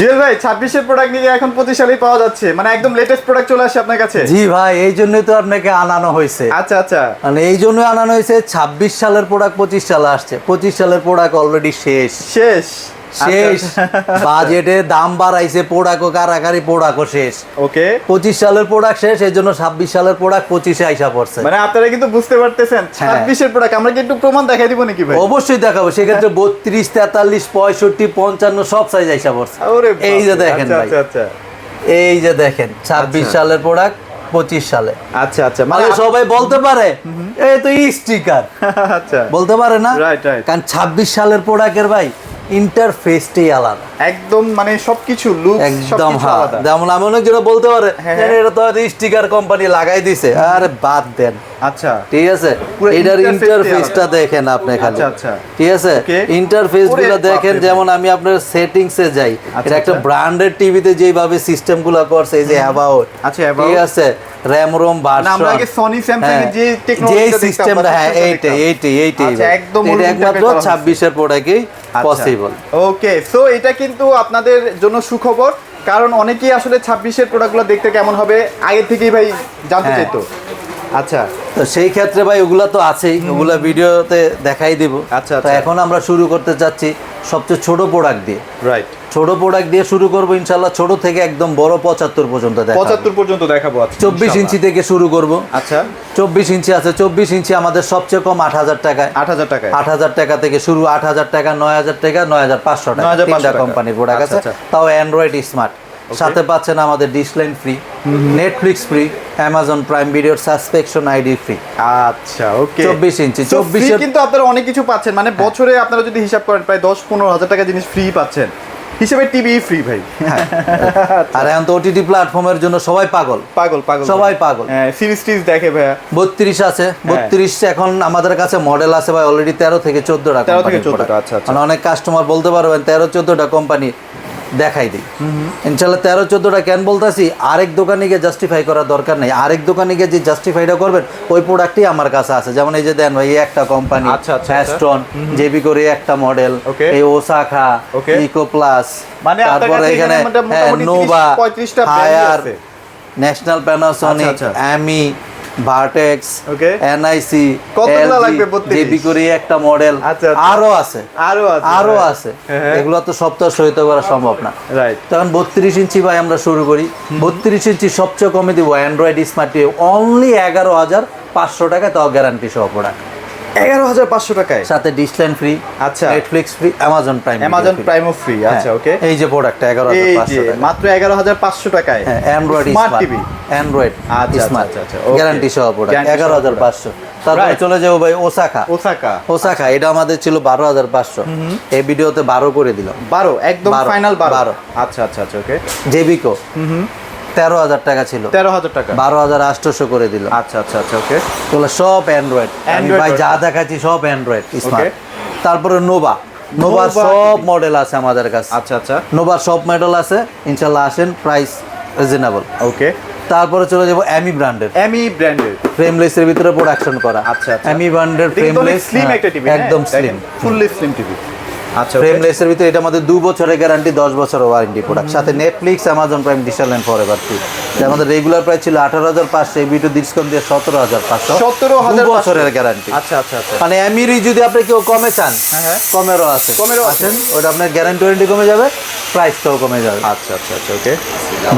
জুয়েল ভাই ছাব্বিশের প্রোডাক্ট নিয়ে এখন পঁচিশ সালেই পাওয়া যাচ্ছে। মানে একদম লেটেস্ট প্রোডাক্ট চলে আসে আপনার কাছে? জি ভাই এই জন্যই তো আপনাকে আনানো হয়েছে। আচ্ছা আচ্ছা। মানে এই জন্যই আনানো হয়েছে ছাব্বিশ সালের প্রোডাক্ট পঁচিশ সালে আসছে। পঁচিশ সালের প্রোডাক্ট অলরেডি শেষ। শেষ। শেষ। বাজেটে দাম বাড়াইছে পোড়াকো কারাকারি পোড়াকো শেষ। ওকে। পঁচিশ সালের প্রোডাক্ট শেষ এই জন্য ছাব্বিশ সালের প্রোডাক্ট পঁচিশে আইসা পড়ছে। মানে আপনারা কিন্তু বুঝতে পারতেছেন হ্যাঁ। ছাব্বিশের প্রোডাক্ট আমরা কি একটু প্রমাণ দেখাই দিব নাকি ভাই? অবশ্যই দেখাবো সেক্ষেত্রে বত্রিশ তেতাল্লিশ পঁয়ষট্টি পঞ্চান্ন সব সাইজ আইসা পড়ছে। এই যে দেখেন আচ্ছা, ভাই। আচ্ছা আচ্ছা। এই যে দেখেন ছাব্বিশ আচ্ছা। সালের প্রোডাক্ট পঁচিশ সালে। আচ্ছা আচ্ছা মানে সবাই বলতে পারে এই তো স্টিকার আচ্ছা। বলতে পারে না. কারণ ছাব্বিশ সালের প্রোডাক্টের ভাই ইন্টারফেসটাই আলাদা। একদম মানে সবকিছু লুক একদম হ্যাঁ। আলাদা। যেমন আমি অনেক যেটা বলতে পারে হ্যাঁ, এটা তো স্টিকার কোম্পানি লাগাই দিছে। আরে বাদ দেন। আচ্ছা। ঠিক আছে? এটার ইন্টারফেসটা দেখেন আপনি খালি। আচ্ছা, আচ্ছা। ঠিক আছে? ইন্টারফেসগুলো দেখেন যেমন আমি আপনার সেটিংস যাই। আচ্ছা, এটা একটা। ব্র্যান্ডেড টিভিতে যেভাবে সিস্টেমগুলো করছে এই যে অ্যাবাউট আচ্ছা, ঠিক আছে? র্যাম রোম আমরা আগে সনি স্যামসাং এর যে টেকনোলজি সিস্টেমটা হ্যাঁ এইটা এইটা আচ্ছা, একদম এটা একমাত্র interface করা হয়েছে। ছাব্বিশের প্রোডাক্টেই পসিবল ওকে সো এটা কিন্তু আপনাদের জন্য সুখবর কারণ অনেকেই আসলে ছাব্বিশের প্রোডাক্টগুলো দেখতে কেমন হবে আগে থেকেই ভাই জানতে হ্যাঁ। চাইতো। আচ্ছা। তো সেই ক্ষেত্রে ভাই ওগুলা তো আছেই ওগুলা ভিডিওতে দেখাই দিব। আচ্ছা, তো আচ্ছা। এখন আমরা শুরু করতে চাচ্ছি সবচেয়ে ছোট প্রোডাক্ট দিয়ে। রাইট ছোট প্রোডাক্ট দিয়ে শুরু করব ইনশাল্লাহ ছোট থেকে একদম বড় পঁচাত্তর পর্যন্ত পঁচাত্তর পর্যন্ত দেখাবো চব্বিশ ইঞ্চি থেকে শুরু করব। আচ্ছা। চব্বিশ ইঞ্চি আছে চব্বিশ ইঞ্চি আমাদের সবচেয়ে কম আট হাজার টাকায়। আট হাজার টাকা আট হাজার টাকা থেকে শুরু আট হাজার টাকা নয় হাজার টাকা নয় হাজার পাঁচশো টাকা। তিনটা কোম্পানির প্রোডাক্ট আচ্ছা, আছে আচ্ছা। তাও অ্যান্ড্রয়েড স্মার্ট সাথে পাচ্ছেন আমাদের dish line free Netflix free Amazon Prime ভিডিওর সাবস্ক্রিপশন আইডি ফ্রি আচ্ছা ওকে 24 ইঞ্চি, 24 24 কিন্তু আপনারা অনেক কিছু পাচ্ছেন। মানে বছরে আপনারা যদি হিসাব করেন প্রায় দশ পনেরো হাজার টাকা জিনিস ফ্রি পাচ্ছেন। হিসেবে টিভি ফ্রি ভাই। আর এখন তো ওটিটি প্ল্যাটফর্মের জন্য সবাই পাগল। পাগল পাগল সবাই পাগল। হ্যাঁ সিরিজ টিরিজ দেখে ভাইয়া। বত্রিশ আছে। বত্রিশ এখন আমাদের কাছে মডেল আছে ভাই অলরেডি তেরো থেকে চোদ্দটা 13 থেকে 14টা, আচ্ছা, আচ্ছা। মানে অনেক কাস্টমার বলতে পারবেন তেরো চোদ্দটা কোম্পানি দেখাই দিই ইনশাল্লাহ তেরো চোদ্দটা কেন বলতেছি আরেক দোকানে গিয়ে জাস্টিফাই করার দরকার নেই আরেক দোকানে গিয়ে যে জাস্টিফাইটা করবেন ওই প্রোডাক্টই আমার কাছে আছে যেমন এই যে দেন ভাই একটা কোম্পানি। অ্যাস্টন জেবি করে একটা মডেল. এই ওসাখা. ইকো প্লাস মানে তারপরে এখানে নোভা 30 35টা brand হায়ার ন্যাশনাল প্যানাসনিক। অ্যামি ভার্টেক্স. এনআইসি কতগুলো লাগবে 32? করে একটা মডেল আচ্ছা, আচ্ছা। আরও আছে আরও আছে আরও আছে হ্যাঁ। এগুলো তো সব তো সহিত করা সম্ভব না রাইট তখন বত্রিশ ইঞ্চি ভাই আমরা শুরু করি বত্রিশ ইঞ্চি সবচেয়ে কমে দিব অ্যান্ড্রয়েড স্মার্ট টিভি অনলি এগারো হাজার পাঁচশো টাকা তাও গ্যারান্টি সহ প্রোডাক্ট এগারো হাজার পাঁচশো টাকায়। সাথে ডিসলাইন ফ্রি আচ্ছা। Netflix free Amazon Prime Amazon প্রাইমও free আচ্ছা ওকে এই যে প্রোডাক্টটা এগারো হাজার মাত্র এগারো হাজার পাঁচশো টাকায়। হ্যাঁ অ্যান্ড্রয়েড স্মার্ট টিভি অ্যান্ড্রয়েড আচ্ছা, স্মার্ট আচ্ছা, আচ্ছা, গ্যারান্টি সহ প্রোডাক্ট এগারো হাজার পাঁচশো। তারপরে চলে যাব ভাই ওসাকা ওসাকা ওসাকা এটা আমাদের ছিল বারো হাজার পাঁচশো। এই ভিডিওতে বারো করে দিলাম। বারো একদম ফাইনাল বারো। আচ্ছা আচ্ছা আচ্ছা ওকে জেবিকো তেরো হাজার টাকা ছিল। তেরো হাজার টাকা। বারো হাজার আটশোশো করে দিল। আচ্ছা আচ্ছা আচ্ছা ওকে। এগুলো সব অ্যান্ড্রয়েড ভাই যা। দেখাচ্ছি সব অ্যান্ড্রয়েড স্মার্ট তারপরে নোভা নোভার সব মডেল আছে আমাদের কাছে। আচ্ছা আচ্ছা। নোভার সব মডেল আছে। ইনশাল্লাহ আসেন প্রাইস রিজনেবল ওকে। তারপরে চলে যাব অ্যামি ব্র্যান্ডের এমি ব্র্যান্ডের ফ্রেমলেসের ভিতরে প্রোডাকশন করা। আচ্ছা। অ্যামি ব্র্যান্ডের ফ্রেমলেস স্লিম একটা টিভি একদম স্লিম ফুললি স্লিম টিভি আচ্ছা. ফ্রেমলেসের ভিতরে এটা আমাদের দু বছরের গ্যারান্টি দশ বছরের ওয়ারেন্টি প্রোডাক্ট সাথে Netflix Amazon Prime dish line for ever free আমাদের রেগুলার প্রাইস ছিল আঠারো হাজার পাঁচশো এই ভিডিও ডিসকাউন্ট দিয়ে সতেরো হাজার পাঁচশো। 17,500 বছরের গ্যারান্টি আচ্ছা আচ্ছা আচ্ছা। মানে এমিরি যদি আপনি কেউ কমে চান হ্যাঁ। কমেরও আছে। কমেরও আছেন ওটা আপনার গ্যারান্টি ওয়ারেন্টি কমে যাবে প্রাইসটাও কমে যাবে। আচ্ছা আচ্ছা আচ্ছা ওকে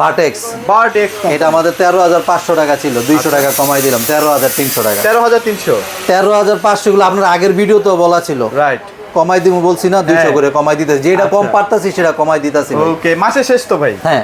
ভাটেক্স বার্ট এক্স এটা আমাদের তেরো হাজার পাঁচশো টাকা ছিল দুইশো টাকা কমাই দিলাম তেরো হাজার তিনশো টাকা। তেরো হাজার তিনশো। তেরো হাজার পাঁচশো গুলো আপনার আগের ভিডিও তো বলা ছিল। রাইট কমাই দিব বলছি না দুইশো হ্যাঁ। করে কমাই দিতেছি। যেটা কম আচ্ছা। পারতাছি সেটা কমাই দিতেছি ওকে মাসে শেষ তো ভাই। হ্যাঁ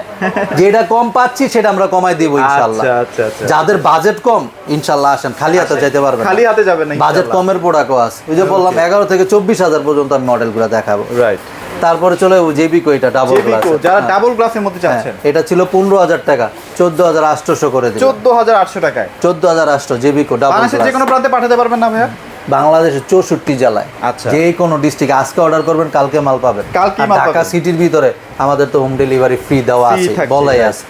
যেটা কম পাচ্ছি সেটা আমরা কমাই দিব ইনশাল্লাহ। আচ্ছা আচ্ছা আচ্ছা। যাদের বাজেট কম ইনশাল্লাহ আসেন খালি হাতে যেতে পারবেন খালি হাতে যাবে না বাজেট কমের প্রোডাক্টও আছে। ওই যে বললাম এগারো থেকে চব্বিশ হাজার পর্যন্ত আমি মডেলগুলো দেখাবো। রাইট তারপরে চলে জেবি এটা ডাবল জেবিকো যারা ডাবল গ্লাসের মধ্যে হ্যাঁ, চাচ্ছেন। এটা ছিল পনেরো হাজার টাকা চোদ্দ হাজার আটশোশো করে দিল চোদ্দ হাজার আটশো টাকায়। চোদ্দ হাজার আটশো জেবিকো ডাবল বাংলাদেশের যে কোনো প্রান্তে পাঠাতে পারবেন না ভাইয়া? বাংলাদেশের চৌষট্টি জেলায় আচ্ছা। যে কোনো ডিস্ট্রিক্ট আজকে অর্ডার করবেন কালকে মাল পাবেন। মাল ঢাকা সিটির ভিতরে আমাদের তো হোম ডেলিভারি ফ্রি দেওয়া আছে বলাই আছে.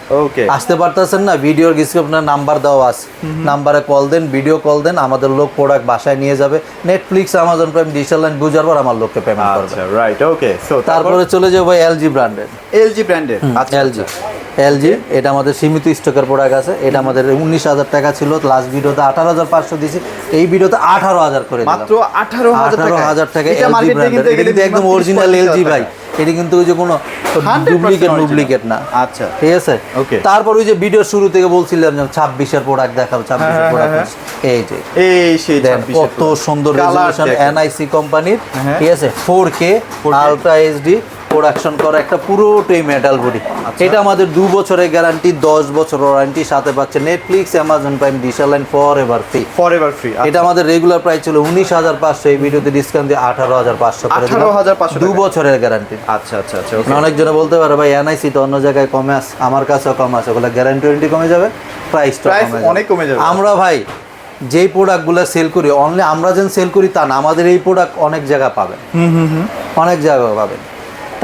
আসতে পারতেছেন না ভিডিওর ডিসক্রিপশনে নাম্বার দেওয়া আছে। নাম্বারে কল দেন ভিডিও কল দেন আমাদের লোক প্রোডাক্ট বাসায় নিয়ে যাবে। Netflix Amazon Prime digital line বুঝার পর আমার লোককে পেমেন্ট করবে। আচ্ছা রাইট ওকে সো তারপরে চলে যাব এলজি ব্র্যান্ডের এলজি ব্র্যান্ডের আচ্ছা এলজি এলজি এটা আমাদের সীমিত স্টকের প্রোডাক্ট আছে এটা আমাদের উনিশ হাজার টাকা ছিল লাস্ট ভিডিওতে আঠারো হাজার পাঁচশো দিয়েছি এই ভিডিওতে আঠারো হাজার করে মাত্র আঠারো হাজার টাকা এলজি ব্র্যান্ডের একদম অরিজিনাল এলজি ভাই। এটা কিন্তু ওই যে কোনো ডুপ্লিকেট ডুপ্লিকেট না। আচ্ছা। ঠিক আছে? Okay. তারপর ওই যে ভিডিও শুরু থেকে বলছিলাম যে ছাব্বিশের প্রোডাক্ট দেখাবো ছাব্বিশের হ্যাঁ, প্রোডাক্ট হ্যাঁ, এই যে। এই সেই কত সুন্দর রেজলিউশন এনআইসি কোম্পানির হ্যাঁ। ঠিক আছে? Four K 4K ultra HD production করা একটা পুরোটাই মেটাল বডি। এটা আমাদের দু বছরের গ্যারান্টি দশ বছর ওয়ারেন্টি সাথে পাচ্ছে Netflix Amazon Prime line for ever free forever free এটা আমাদের রেগুলার প্রাইস ছিল উনিশ হাজার পাঁচশো এই ভিডিওতে ডিসকাউন্ট দিয়ে আঠারো হাজার পাঁচশো করে দিলাম। 18,500 দু বছরের গ্যারান্টি আচ্ছা আচ্ছা আচ্ছা মানে অনেকজনে বলতে পারে ভাই এনআইসি তো অন্য জায়গায় কমে আস আমার কাছেও কম আছে। ওগুলো গ্যারান্টি ওয়ারেন্টি কমে যাবে প্রাইসটা Price অনেক কমে যাবে। আমরা ভাই যেই প্রোডাক্টগুলো সেল করি অনলি আমরা যেন সেল করি তা না আমাদের এই প্রোডাক্ট অনেক জায়গা পাবেন। হুম হুম হুম। অনেক জায়গা পাবেন।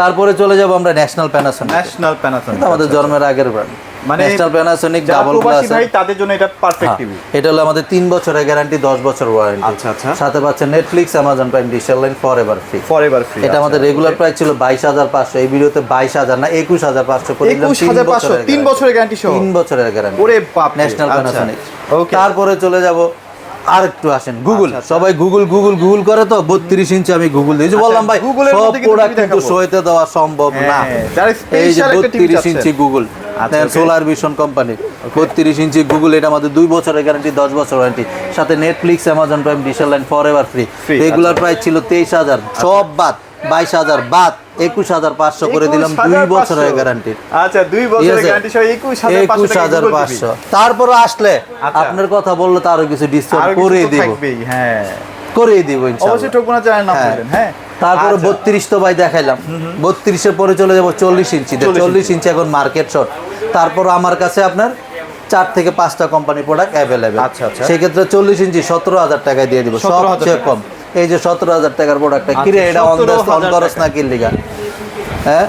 তারপরে চলে যাব আমরা ন্যাশনাল প্যানাসোনিক ন্যাশনাল প্যানাসোনিক আমাদের জন্মের আগের ব্র্যান্ড মানে ন্যাশনাল প্যানাসোনিক ডাবল গ্লাস ভাই তাদের জন্য এটা পারফেক্ট টিভি এটা হলো আমাদের তিন বছরের গ্যারান্টি দশ বছর ওয়ারেন্টি আচ্ছা, আচ্ছা। সাথে পাচ্ছে Netflix Amazon Prime digital line for ever free forever free এটা আমাদের রেগুলার প্রাইস ছিল বাইশ হাজার পাঁচশো এই ভিডিওতে বাইশ হাজার না একুশ হাজার পাঁচশো করে দিলাম একুশ তিন হাজার পাঁচশো বছরের তিন বছরের গ্যারান্টি সহ? তিন বছরের গ্যারান্টি ওরে বাপ ন্যাশনাল প্যানাসোনিক ওকে তারপরে চলে যাব আর একটু আসেন গুগল আচ্ছা, আচ্ছা। সবাই গুগল গুগল গুগল করে তো? বত্রিশ ইঞ্চি আমি গুগল দিয়েছি। আচ্ছা, বললাম ভাই সব প্রোডাক্ট কিন্তু। সইতে দেওয়া সম্ভব না। হ্যাঁ, এই যে বত্রিশ ইঞ্চি গুগল আচ্ছা. সোলার ভিশন কোম্পানি বত্রিশ ইঞ্চি গুগল এটা আমাদের দুই বছরের গ্যারান্টি দশ বছর ওয়ারেন্টি সাথে Netflix Amazon Prime digital line for ever free regular আচ্ছা। প্রাইস ছিল তেইশ হাজার। সব বাদ বাইশ হাজার বাদ একুশ হাজার পাঁচশো করে দিলাম দুই বছরের গ্যারান্টি আচ্ছা দুই বছরের গ্যারান্টি সহ একুশ হাজার পাঁচশো তারপর আসলে আচ্ছা। আপনার কথা বললে তো আরও কিছু ডিসকাউন্ট করে দিব। হ্যাঁ। করে দিব অবশ্যই ঠকবো না নাম হ্যাঁ। হ্যাঁ তারপরে আচ্ছা। বত্রিশ তো ভাই দেখাইলাম। বত্রিশের পরে চলে যাব চল্লিশ ইঞ্চি চল্লিশ ইঞ্চি। এখন মার্কেট শর্ট তারপর আমার কাছে আপনার চার থেকে পাঁচটা কোম্পানি প্রোডাক্ট অ্যাভেলেবেল আচ্ছা, আচ্ছা। সেক্ষেত্রে চল্লিশ ইঞ্চি সতেরো হাজার টাকায় দিয়ে দিব। সবচেয়ে কম। এই যে সতেরো হাজার টাকার প্রোডাক্টটা কিরে আচ্ছা, এটা অন 17,000 না কির হ্যাঁ?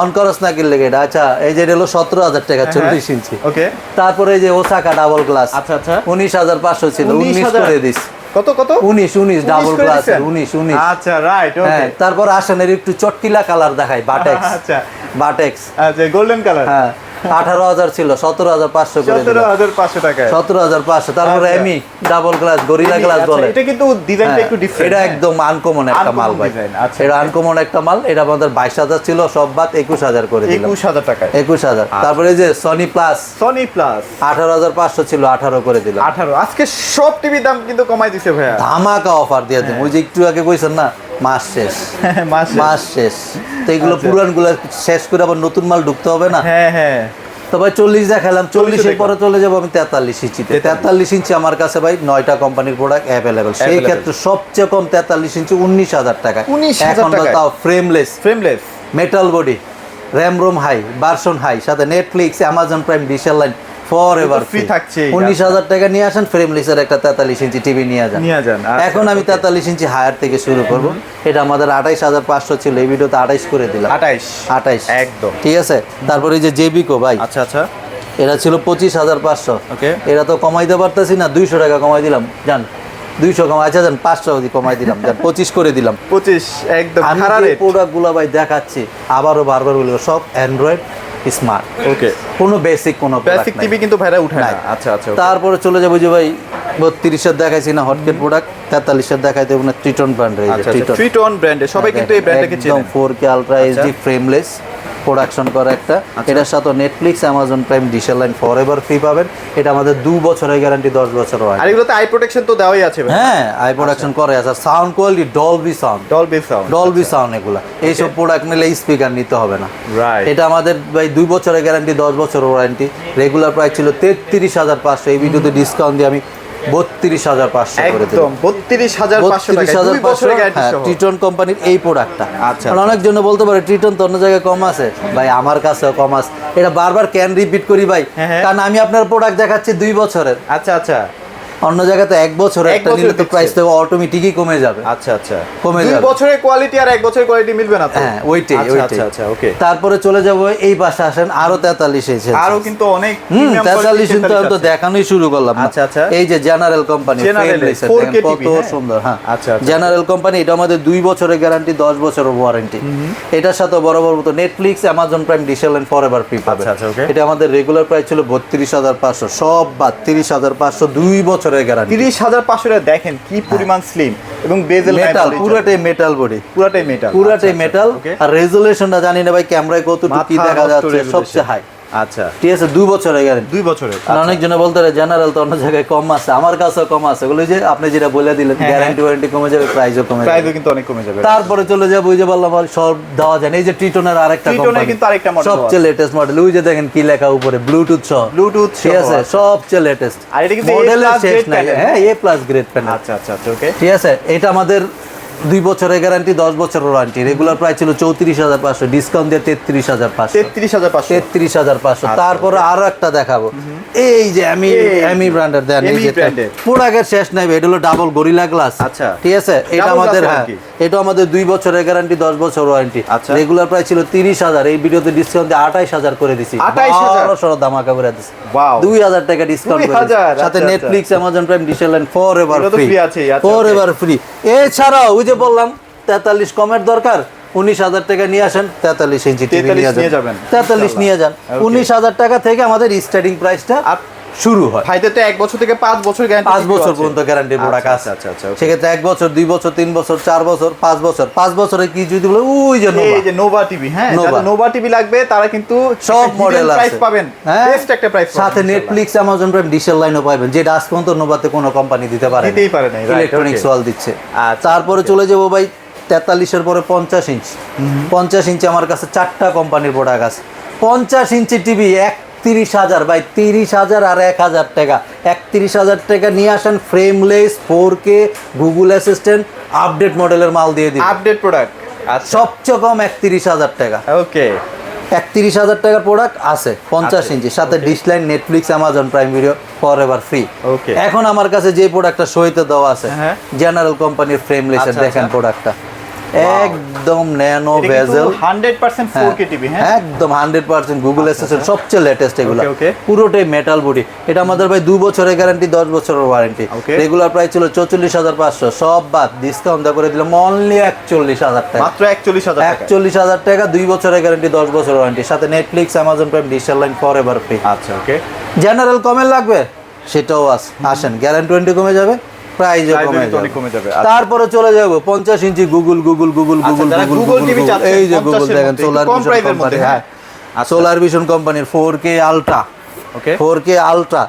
অন না কির লিগা এটা? আচ্ছা এই যে হলো সতেরো হাজার টাকা চল্লিশ ইঞ্চি। ওকে তারপরে এই যে ওসাকা ডাবল গ্লাস আচ্ছা, আচ্ছা। উনিশ হাজার পাঁচশো ছিল উনিশ করে দিস। কত কত? উনিশ উনিশ ডাবল করে গ্লাস দিছেন? উনিশ উনিশ। আচ্ছা রাইট হ্যাঁ ওকে তারপর আসেন একটু চটকিলা কালার দেখায় বাটেক্স আচ্ছা। বাটেক্স আচ্ছা গোল্ডেন কালার হ্যাঁ। আঠারো হাজার ছিল সতেরো হাজার পাঁচশো করে সতেরো হাজার পাঁচশো টাকায়। সতেরো হাজার পাঁচশো তারপরে আচ্ছা। এমি ডাবল গ্লাস গরিলা গ্লাস আচ্ছা, বলে। এটা কিন্তু ডিজাইনটা হ্যাঁ, একটু ডিফারেন্ট এটা একদম আনকমন একটা মাল ভাই। আচ্ছা। এটা আনকমন একটা মাল এটা আমাদের বাইশ হাজার ছিল সব বাদ একুশ হাজার করে একুশ হাজার টাকায়। একুশ হাজার। তারপরে যে সনি প্লাস সনি প্লাস আঠারো হাজার পাঁচশো ছিল আঠারো করে দিলাম। আঠারো। আজকে সব টিভির দাম কিন্তু কমাই দিছে ভাইয়া। ধামাকা অফার দিয়ে দিন ওই যে একটু আগে কইছেন না মাস শেষ। মাসে মাস শেষ। তো এগুলো আচ্ছা। পুরানগুলো শেষ করে আবার নতুন মাল ঢুকতে হবে না? হ্যাঁ হ্যাঁ। তো ভাই চল্লিশ দেখালাম চল্লিশের পরে চলে যাব আমি তেতাল্লিশ ইঞ্চিতে। তেতাল্লিশ। ইঞ্চি আমার কাছে ভাই নয়টা কোম্পানির প্রোডাক্ট অ্যাভেলেবেল সেই ক্ষেত্রে সবচেয়ে কম তেতাল্লিশ ইঞ্চি উনিশ হাজার টাকা। 19,000 এখন তাও frameless frameless metal body RAM ROM high version high সাথে Netflix Amazon Prime digital line for ever free. থাকছেই। উনিশ হাজার টাকা নিয়ে আসেন ফ্রেমলেসের একটা তেতাল্লিশ ইঞ্চি টিভি নিয়ে যান। নিয়ে যান, আচ্ছা, এখন আমি তেতাল্লিশ ইঞ্চি হায়ার থেকে শুরু করব। এটা আমাদের আঠাইশ হাজার পাঁচশো ছিল এই ভিডিওতে করে দিলাম। আঠাইশ। আঠাইশ। একদম। ঠিক আছে? তারপরে এই যে জেবিকো ভাই। আচ্ছা আচ্ছা। এটা ছিল পঁচিশ হাজার পাঁচশো. এটা তো কমাইতে পারতেছি না দুইশো টাকা কমাই দিলাম। জান দুইশো কমাই আচ্ছা জান পাঁচশো কমাই দিলাম। জান পঁচিশ করে দিলাম। পঁচিশ একদম আমি প্রোডাক্টগুলো ভাই দেখাচ্ছি আবারও বারবার বলব সব অ্যান্ড্রয়েড স্মার্ট ওকে কোনো বেসিক কোনো বেসিক টিভি কিন্তু ভাইরা উঠে না। আচ্ছা আচ্ছা তারপরে চলে যাব যে ভাই বত্রিশের দেখাইছি না হটকেট প্রোডাক্ট তেতাল্লিশের দেখাইতে না ট্রিটন ব্র্যান্ডের ট্রিটন ব্র্যান্ডে সবাই কিন্তু এই ব্র্যান্ডটাকে একদম four K ultra HD frameless production করা একটা। আচ্ছা। এটার সাথে Netflix Amazon Prime dish line for ever free পাবেন। এটা আমাদের দু বছরের গ্যারান্টি দশ বছর হয় আর এগুলোতে আই প্রোটেকশন তো দেওয়াই আছে হ্যাঁ আই প্রোডাকশন করে আছে। Sound quality Dolby sound Dolby sound Dolby sound এগুলা। এইসব প্রোডাক্ট নিলে স্পিকার নিতে হবে না। রাইট এটা আমাদের ভাই দুই বছরের গ্যারান্টি দশ বছর ওয়ারেন্টি রেগুলার প্রাইস ছিল তেত্রিশ হাজার পাঁচশো। এই ভিডিওতে ডিসকাউন্ট দিয়ে আমি বত্রিশ হাজার পাঁচশো একদম বত্রিশ হাজার বত্রিশ হাজার পাঁচশো ট্রিটন কোম্পানির এই প্রোডাক্টটা আচ্ছা, অনেক অনেকজন বলতে পারে টিটন তো অন্য জায়গায় কম আছে। ভাই আমার কাছেও কম আছে। এটা বারবার ক্যান রিপিট করি ভাই। হ্যাঁ, হ্যাঁ। কারণ আমি আপনার প্রোডাক্ট দেখাচ্ছি দুই বছরের। আচ্ছা আচ্ছা। অন্য জায়গাতে এক বছর একটা নিলে তো প্রাইস তো অটোমেটিকই কমে যাবে। আচ্ছা আচ্ছা। কমে যাবে। দুই বছরের কোয়ালিটি আর এক বছরের কোয়ালিটি মিলবে না তো? হ্যাঁ ওইটাই আচ্ছা, ওইটাই। আচ্ছা আচ্ছা ওকে তারপরে চলে যাব এই পাশে আসেন আরও তেতাল্লিশ এসেছে আরও কিন্তু অনেক হুম premium তেতাল্লিশ quality কিন্তু আমি তো দেখানোই শুরু করলাম আচ্ছা, আচ্ছা। এই যে জেনারেল কোম্পানি 4K কত হ্যাঁ। সুন্দর হ্যাঁ। আচ্ছা, আচ্ছা। জেনারেল কোম্পানি এটা আমাদের দুই বছরের গ্যারান্টি দশ বছরের ওয়ারেন্টি এটার সাথে বরাবর মতো Netflix Amazon Prime dish and for ever free পাবে। আচ্ছা, আচ্ছা, okay। এটা আমাদের রেগুলার প্রাইস ছিল বত্রিশ হাজার পাঁচশো সব বাদ তিরিশ হাজার পাঁচশো দুই বছরের গ্যারান্টি তিরিশ হাজার পাঁচশো দেখেন কি পরিমাণ স্লিম এবং বেজেল মেটাল পুরাটাই মেটাল বডি পুরাটাই মেটাল পুরাটাই মেটাল আর রেজুলেশনটা জানি না ভাই ক্যামেরায় কতটুকু কি দেখা যাচ্ছে? সবচেয়ে হাই আচ্ছা ঠিক আছে দুই বছরের গ্যারান্টি দুই বছরের আর অনেকজনে বলতে পারে জেনারেল তো অন্য জায়গায় কম আছে আমার কাছেও কম আছে। ওগুলো যে আপনি যেটা বলে দিলেন হ্যাঁ, গ্যারান্টি ওয়ারেন্টি কমে যাবে প্রাইসও কমে যাবে। কিন্তু অনেক কমে যাবে। তারপরে চলে যাব ওই যে বললাম সব দেওয়া যায়। এই যে ট্রিটনের আরেকটা Triton কিন্তু আরেকটা model সবচেয়ে লেটেস্ট মডেল ওই যে দেখেন কি লেখা উপরে ব্লুটুথ সহ। ব্লুটুথ ঠিক আছে সবচেয়ে লেটেস্ট আর এটা কিন্তু মডেলের শেষ নাই। হ্যাঁ এ প্লাস গ্রেড প্যানেল আচ্ছা আচ্ছা আচ্ছা ওকে ঠিক আছে এটা আমাদের দুই বছরের গ্যারান্টি দশ বছরের ওয়ারেন্টি রেগুলার প্রাইস ছিল চৌত্রিশ হাজার পাঁচশো। ডিসকাউন্ট দিয়ে তেত্রিশ হাজার পাঁচশো। তেত্রিশ হাজার পাঁচশো। তেত্রিশ হাজার পাঁচশো। আচ্ছা, তারপরে আরও একটা দেখাবো। এই যে আমি এমি ব্র্যান্ডের দেন এই যে। প্রোডাক্টের শেষ নাই এটা হলো ডাবল গরিলা গ্লাস আচ্ছা। ঠিক আছে? এটা আমাদের হ্যাঁ এটা আমাদের দুই বছরের গ্যারান্টি দশ বছর ওয়ারেন্টি আচ্ছা। রেগুলার প্রাইস ছিল তিরিশ হাজার। এই ভিডিওতে ডিসকাউন্ট দিয়ে আঠাইশ হাজার করে দিছি। 28,000 বারোশো ধামাকা করে দিছি। দুই হাজার টাকা ডিসকাউন্ট করে। সাথে আচ্ছা, Netflix Amazon Prime dish for ever free আচ্ছা, ফর এভার ফ্রি এছাড়াও ওই যে বললাম তেতাল্লিশ কমের দরকার উনিশ হাজার টাকা নিয়ে আসেন তেতাল্লিশ ইঞ্চি টিভি নিয়ে যাবেন। তেতাল্লিশ নিয়ে যান। উনিশ হাজার টাকা থেকে আমাদের স্টার্টিং প্রাইসটা শুরু হয়। ভাইদের তো এক বছর থেকে পাঁচ বছর গ্যারান্টি পাঁচ বছর পর্যন্ত গ্যারান্টি প্রোডাক্ট আছে। আচ্ছা আচ্ছা। সেক্ষেত্রে এক বছর দুই বছর তিন বছর চার বছর পাঁচ বছর। পাঁচ বছরে কি যদি বলে ওই যে। এই যে নোভা টিভি হ্যাঁ। নোভা টিভি লাগবে তারা কিন্তু সব মডেল প্রাইস পাবেন। হ্যাঁ? বেস্ট একটা প্রাইস সাথে নেটফ্লিক্স অ্যামাজন প্রাইম ডিসেল লাইনও পাবেন যেটা আজ পর্যন্ত নোভাতে কোনো কোম্পানি দিতে পারে না। দিতেই পারে right, ইলেকট্রনিক্স ওয়াল দিচ্ছে। আচ্ছা, তারপরে চলে যাব ভাই তেতাল্লিশের পরে পঞ্চাশ ইঞ্চ। পঞ্চাশ ইঞ্চি আমার কাছে চারটা কোম্পানির প্রোডাক্ট আছে। পঞ্চাশ ইঞ্চি টিভি একত্রিশ হাজার বাই তিরিশ হাজার আর এক হাজার টাকা। একত্রিশ হাজার টাকা নিয়ে আসেন frameless four K Google assistant update মডেলের মাল দিয়ে দিই আপডেট প্রোডাক্ট আচ্ছা। সবচেয়ে কম একত্রিশ হাজার টাকা। ওকে একত্রিশ হাজার টাকার প্রোডাক্ট আছে পঞ্চাশ ইঞ্চি সাথে dish line Netflix Amazon Prime video for ever free. এখন আমার কাছে যে প্রোডাক্টটা সইতে দেওয়া আছে হ্যাঁ। জেনারেল কোম্পানির ফ্রেমলেসের আচ্ছা, দেখেন আচ্ছা। প্রোডাক্টটা একদম nano bezel. Hundred percent four K TV হ্যাঁ? একদম হান্ড্রেড পার্সেন্ট গুগল অ্যাসেসের সবচেয়ে লেটেস্ট এগুলো. পুরোটাই মেটাল বডি এটা আমাদের ভাই দু বছরের গ্যারান্টি দশ বছরের ওয়ারেন্টি রেগুলার প্রাইস ছিল চৌচল্লিশ হাজার পাঁচশো। সব বাদ ডিসকাউন্ট করে দিলাম অনলি একচল্লিশ হাজার টাকা। মাত্র একচল্লিশ হাজার টাকা। একচল্লিশ হাজার টাকা দুই বছরের গ্যারান্টি দশ বছর ওয়ারেন্টি সাথে Netflix Amazon Prime digital line for ever free আচ্ছা ওকে জেনারেল কমে লাগবে? সেটাও আস আসেন। গ্যারান্টি ওয়ারেন্টি কমে যাবে। প্রাইজও কমে যাবে। আচ্ছা। তারপরে চলে যাব পঞ্চাশ ইঞ্চি Google Google Google Google Google এই যে 50 গুগল দেখেন সোলার ভিশন কোম্পানি হ্যাঁ। সোলার ভিশন কোম্পানির four K ultra okay four K ultra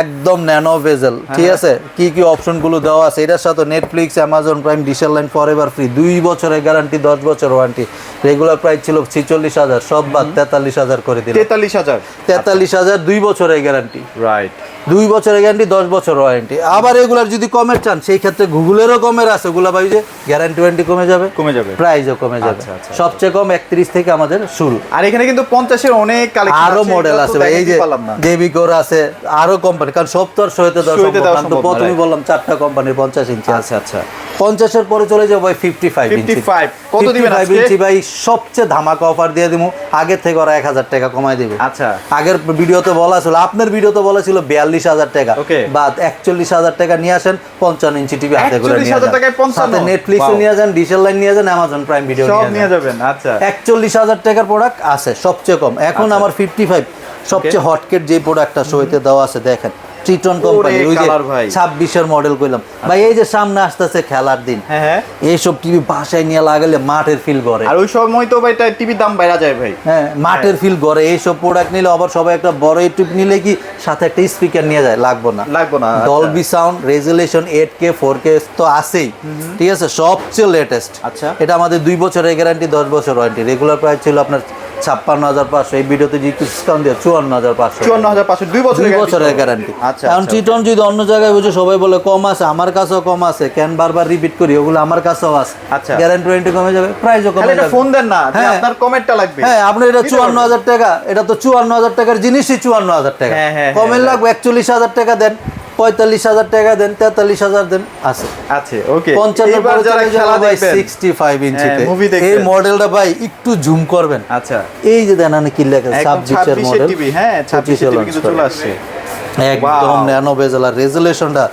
একদম ন্যানো ভেজেল হ্যাঁ, ঠিক আছে? কি কি অপশনগুলো দেওয়া আছে? এটার সাথে Netflix Amazon Prime dish line for ever free দুই বছরের গ্যারান্টি দশ বছর ওয়ারেন্টি রেগুলার প্রাইস ছিল ছিচল্লিশ হাজার সব বাদ তেতাল্লিশ হাজার করে দিলাম। তেতাল্লিশ হাজার। তেতাল্লিশ হাজার দুই বছরের গ্যারান্টি রাইট দুই বছরের গ্যারান্টি দশ বছর ওয়ারেন্টি আবার এগুলার যদি কমের চান সেই ক্ষেত্রে গুগলেরও কমের আছে। ওগুলা ভাই যে গ্যারান্টি ওয়ারেন্টি কমে যাবে? কমে যাবে। প্রাইসও কমে যাবে। আচ্ছা, আচ্ছা, সবচেয়ে কম একত্রিশ থেকে আমাদের শুরু। আর এখানে কিন্তু পঞ্চাশের অনেক আরও মডেল আছে ভাই। এই যে দেবিকোর আছে আরও কোম্পানি কারণ সব তো আর সইতে দেওয়া. বললাম চারটা কোম্পানির পঞ্চাশ ইঞ্চি আছে। আচ্ছা আচ্ছা। পঞ্চাশের পরে চলে যাব ভাই ফিফটি ফাইভ ইঞ্চি কত দিবেন? ইঞ্চি ভাই সবচেয়ে ধামাকা অফার দিয়ে দিব আগের থেকে ওরা এক হাজার টাকা কমাই দিবে। আচ্ছা। আগের ভিডিওতে বলা ছিল আপনার ভিডিওতে বলা ছিল বিয়াল্লিশ হাজার টাকা। বা একচল্লিশ হাজার টাকা নিয়ে আসেন পঞ্চান্ন ইঞ্চি টিভি হাতে করে 41,000 নিয়ে সাথে নেটফ্লিক্স নিয়ে যান ডিসেল লাইন নিয়ে যান অ্যামাজন প্রাইম ভিডিও নিয়ে নিয়ে যাবেন আচ্ছা। একচল্লিশ হাজার টাকার প্রোডাক্ট আছে সবচেয়ে কম। এখন আচ্ছা। আমার ফিফটি ফাইভ সবচেয়ে হটকেট যে প্রোডাক্টটা সইতে দেওয়া আছে দেখেন ট্রিটন কোম্পানি ওই যে। ছাব্বিশের মডেল কইলাম। ভাই এই যে সামনে আসতেছে খেলার দিন হ্যাঁ হ্যাঁ। এইসব টিভি বাসায় নিয়ে লাগালে মাঠের ফিল করে আর ওই সময় তো ভাই টিভির দাম বাইরা যায় ভাই। হ্যাঁ মাঠের ফিল করে এইসব প্রোডাক্ট নিলে আবার সবাই একটা বড় ইউটিউব নিলে কি সাথে একটা স্পিকার নিয়ে যায়? লাগবে না। লাগবে না আচ্ছা। Dolby sound resolution eight K four K তো আছেই। ঠিক আছে? সবচেয়ে লেটেস্ট আচ্ছা। এটা আমাদের দুই বছরের গ্যারান্টি দশ বছর ওয়ারেন্টি রেগুলার প্রাইস ছিল আপনার ছাপ্পান্ন হাজার পাঁচশো। এই ভিডিওতে যে ডিসকাউন্ট দিয়ে চুয়ান্ন হাজার পাঁচশো। চুয়ান্ন হাজার পাঁচশো দুই বছরের দুই বছরের গ্যারান্টি আচ্ছা কারণ আচ্ছা। টিটন যদি অন্য জায়গায় বুঝে সবাই বলে কম আছে আমার কাছেও কম আছে কেন বারবার রিপিট করি ওগুলো আমার কাছেও আছে। আচ্ছা। গ্যারান্টি ওয়ারেন্টি কমে যাবে প্রাইসও কমে যাবে। ফোন দেন না হ্যাঁ। আপনার কমেন্টটা লাগবে। হ্যাঁ আপনার এটা চুয়ান্ন হাজার টাকা এটা তো চুয়ান্ন হাজার টাকার জিনিসই চুয়ান্ন হাজার টাকা। হ্যাঁ, হ্যাঁ, কমের হ্যাঁ, লাগবে একচল্লিশ হাজার টাকা দেন। পঁয়তাল্লিশ হাজার টাকা দেন তেতাল্লিশ হাজার দেন আছে। আছে ওকে সিক্সটি ফাইভ ইঞ্চিতে হ্যাঁ। এই মডেলটা ভাই একটু জুম করবেন। আচ্ছা। এই যে দেন কি লেখা সাবজেক্টের মডেল হ্যাঁ 26 চলে আসছে। একদম. ন্যানো বেজেল আর রেজুলেশনটা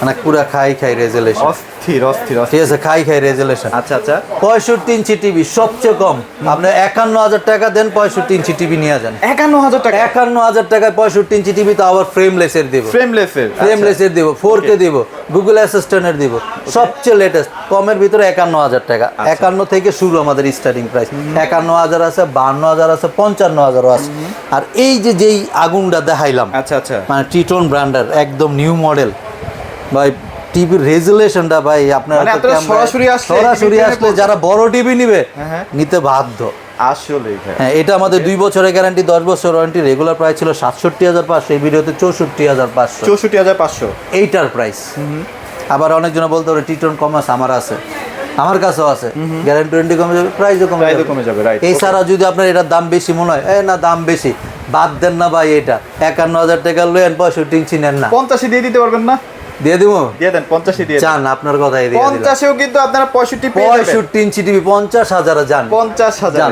মানে পুরা খাই খাই রেজুলেশন অস্থির অস্থির ঠিক আছে খাই খাই রেজুলেশন আচ্ছা আচ্ছা। পঁয়ষট্টি ইঞ্চি টিভি সবচেয়ে কম। আপনি একান্ন হাজার টাকা দেন পঁয়ষট্টি ইঞ্চি টিভি নিয়ে যান। একান্ন হাজার টাকা? একান্ন হাজার টাকায় পঁয়ষট্টি ইঞ্চি টিভি তো আবার ফ্রেমলেসের দিব। ফ্রেমলেসের ফ্রেমলেসের দিব ফোর কে দিব গুগল অ্যাসিস্ট্যান্টের দিব। সবচেয়ে লেটেস্ট কমের ভিতরে একান্ন হাজার টাকা। আচ্ছা। একান্ন থেকে শুরু আমাদের স্টার্টিং প্রাইস একান্ন হাজার আছে বান্ন হাজার আছে পঞ্চান্ন হাজারও আছে। আর এই যে যেই আগুনটা দেখাইলাম আচ্ছা আচ্ছা। মানে টিটন ব্র্যান্ডের একদম নিউ মডেল ভাই টিভির রেজুলেশনটা ভাই আপনার মানে সরাসরি আসলে সরাসরি আসলে যারা বড় টিভি নিবে হ্যাঁ, হ্যাঁ। নিতে বাধ্য। আসলে হ্যাঁ এটা আমাদের দুই বছরের গ্যারান্টি দশ বছর ওয়ারেন্টি রেগুলার প্রাইস ছিল সাতষট্টি হাজার পাঁচশো এই ভিডিওতে চৌষট্টি হাজার পাঁচশো। চৌষট্টি হাজার পাঁচশো। এইটার প্রাইস আবার অনেকজন বলতে পারে টিটন কমার্স আমার আছে। আমার কাছেও আছে। গ্যারান্টি ওয়ারেন্টি কমে যাবে প্রাইসও কমে যাবে। কমে যাবে. এছাড়া যদি আপনার এটার দাম বেশি মনে হয় এ না দাম বেশি। বাদ দেন না ভাই এটা। একান্ন হাজার টাকা লয়েন পঁয়ষট্টি ইঞ্চি নেন না। পঞ্চাশে দিয়ে দিতে পারবেন না? দিয়ে দিব? দিয়ে দেন পঞ্চাশে দিয়ে চান আপনার কথাই দিয়ে দিলাম। পঞ্চাশেও কিন্তু আপনারা পঁয়ষট্টি পেয়ে যাবেন। পঁয়ষট্টি ইঞ্চি টিভি পঞ্চাশ হাজার যান। পঞ্চাশ হাজার।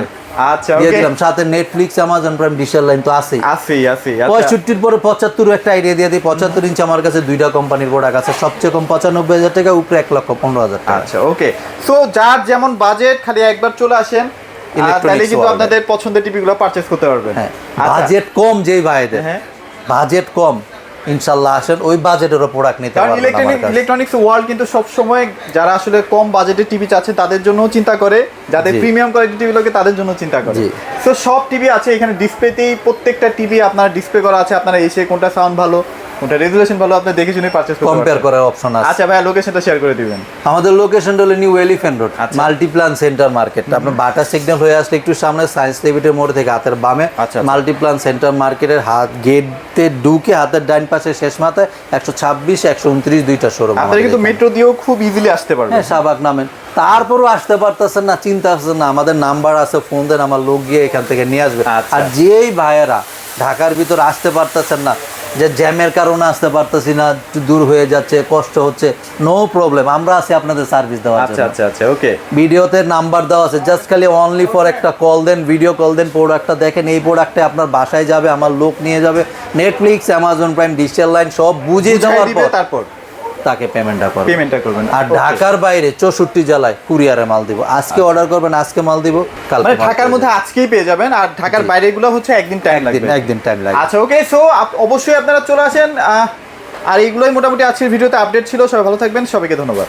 আচ্ছা দিয়ে দিলাম। সাথে Netflix Amazon Prime digital line তো আছি আছি আচ্ছা। পঁয়ষট্টির পরে পঁচাত্তর একটা আইডিয়া দিয়ে দিই। পঁচাত্তর ইঞ্চি আমার কাছে দুইটা কোম্পানির প্রোডাক্ট আছে। সবচেয়ে কম পঁচানব্বই হাজার টাকা উপরে এক লক্ষ পনেরো হাজার টাকা। আচ্ছা ওকে সো যার যেমন বাজেট খালি একবার চলে আসেন। তাহলে কিন্তু আপনাদের পছন্দের টিভিগুলো পারচেজ করতে পারবেন। হ্যাঁ আচ্ছা। বাজেট কম যেই ভাইদের। হ্যাঁ। বাজেট কম। ইনশাল্লাহ আসেন ওই বাজেটেরও প্রোডাক্ট নিতে পারবেন ইলেকট্রনিক। ইলেকট্রনিক্স ওয়ার্ল্ড কিন্তু সব সময় যারা আসলে কম বাজেটের টিভি চাচ্ছে তাদের জন্য চিন্তা করে যাদের প্রিমিয়াম কোয়ালিটি টিভি লোকে তাদের জন্য চিন্তা করে। তো সব টিভি আছে এখানে ডিসপ্লেতেই প্রত্যেকটা টিভি আপনার ডিসপ্লে করা আছে আপনারা এসে কোনটা সাউন্ড ভালো রেজুলেশন ভালো আপনি দেখে শুনে পারচেজ করতে কম্পেয়ার করার অপশন আছে। আচ্ছা ভাই লোকেশনটা শেয়ার করে দিবেন। আমাদের লোকেশনটা হলো New Elephant Road. Multiplan Center market আপনার বাটা সিগন্যাল হয়ে আসলে একটু সামনে সায়েন্স মোড় থেকে হাতের বামে। মাল্টিপ্লান সেন্টার মার্কেটের হাত ঢুকে হাতের ডাইন পাশে শেষ মাথায় একশো ছাব্বিশ একশো উনত্রিশ দুইটা শোরুম আপনারা কিন্তু মেট্রো দিয়েও খুব ইজিলি আসতে পারবেন। হ্যাঁ শাহবাগ নামেন। তারপরও আসতে পারতেছেন না চিন্তা আসছেন না আমাদের নাম্বার আছে ফোন দেন আমার লোক গিয়ে এখান থেকে নিয়ে আসবে। আচ্ছা। আর যেই ভাইয়েরা ঢাকার ভিতর আসতে পারতেছেন না যে জ্যামের কারণে আসতে পারতেছি না দূর হয়ে যাচ্ছে কষ্ট হচ্ছে নো প্রবলেম আমরা আছি আপনাদের সার্ভিস দেওয়া আচ্ছা জন্য। আচ্ছা আচ্ছা ওকে ভিডিওতে নাম্বার দেওয়া আছে জাস্ট খালি অনলি ফর একটা কল দেন ভিডিও কল দেন প্রোডাক্টটা দেখেন এই প্রোডাক্টে আপনার বাসায় যাবে আমার লোক নিয়ে যাবে Netflix Amazon Prime digital line সব বুঝিয়ে দেওয়ার পর। তারপর। তাকে পেমেন্টটা করবেন। পেমেন্টটা করবেন। আর ঢাকার বাইরে চৌষট্টি জেলায় কুরিয়ারে মাল দিব। আজকে অর্ডার করবেন আজকে মাল দিব কাল মানে ঢাকার মধ্যে আজকেই পেয়ে যাবেন আর ঢাকার বাইরে গুলো হচ্ছে একদিন টাইম লাগবে। একদিন টাইম লাগবে। আচ্ছা ওকে সো অবশ্যই আপনারা চলে আসেন আর এইগুলোই মোটামুটি আজকের ভিডিওতে আপডেট ছিল। সবাই ভালো থাকবেন সবাইকে ধন্যবাদ।